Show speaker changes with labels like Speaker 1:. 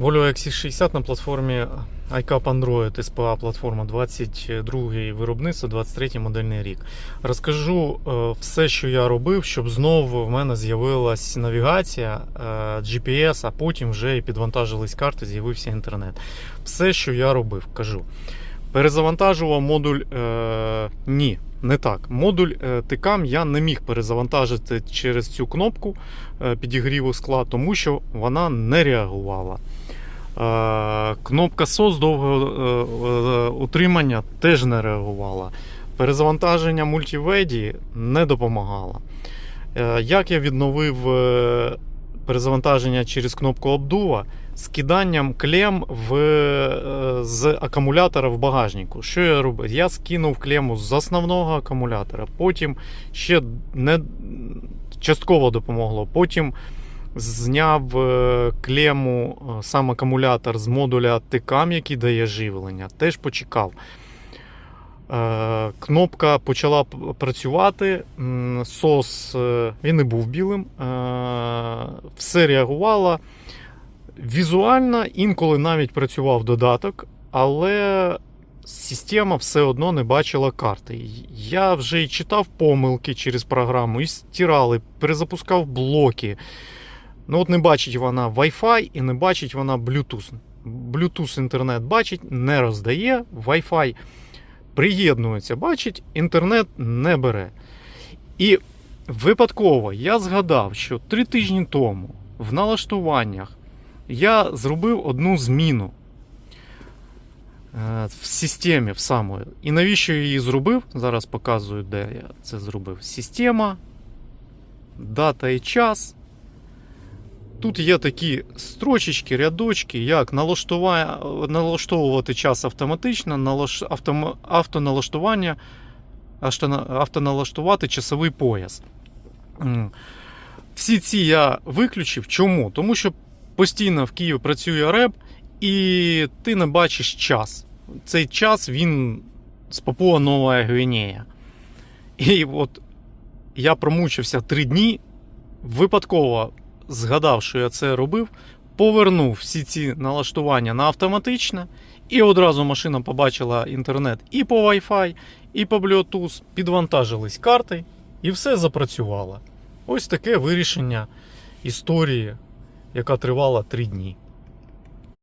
Speaker 1: Volvo XC60 на платформі iCap Android SPA платформа 22 виробництво, 23 модельний рік. Розкажу е, все, що я робив, щоб знову в мене з'явилась навігація, е, GPS, а потім вже і підвантажились карти, з'явився інтернет. Все, що я робив, кажу. Перезавантажував модуль. Е, ні, не так. Модуль е, TCAM я не міг перезавантажити через цю кнопку е, підігріву скла, тому що вона не реагувала. Е, Кнопка SOS довгого утримання теж не реагувала. Перезавантаження мультиведі не допомагало. Як я відновив перезавантаження через кнопку обдува з киданням клем в, е, з акумулятора в багажнику. Що я робив? Я скинув клему з основного акумулятора, потім ще не частково допомогло. Потім зняв е, клему, е, сам акумулятор з модуля TCAM, який дає живлення, теж почекав. Кнопка почала працювати. Сос він не був білим. Все реагувало. Візуально інколи навіть працював додаток, але система все одно не бачила карти. Я вже і читав помилки через програму, і стирали, перезапускав блоки. Ну, от не бачить вона Wi-Fi і не бачить вона Bluetooth. Bluetooth інтернет бачить, не роздає, Wi-Fi приєднується, бачить, інтернет не бере. І випадково я згадав, що три тижні тому в налаштуваннях я зробив одну зміну е, в системі в самої. І навіщо я її зробив? Зараз показую, де я це зробив. Система, дата і час. Тут є такі строчечки, рядочки, як налаштовувати час автоматично, автоналаштування, автоналаштувати часовий пояс. Всі ці я виключив. Чому? Тому що постійно в Києві працює реп, і ти не бачиш час. Цей час він з Папуа Нова Гвінея. І от я промучився три дні, випадково згадав, що я це робив, повернув всі ці налаштування на автоматичне, і одразу машина побачила інтернет і по Wi-Fi, і по Bluetooth, підвантажились карти, і все запрацювало. Ось таке вирішення історії, яка тривала три дні.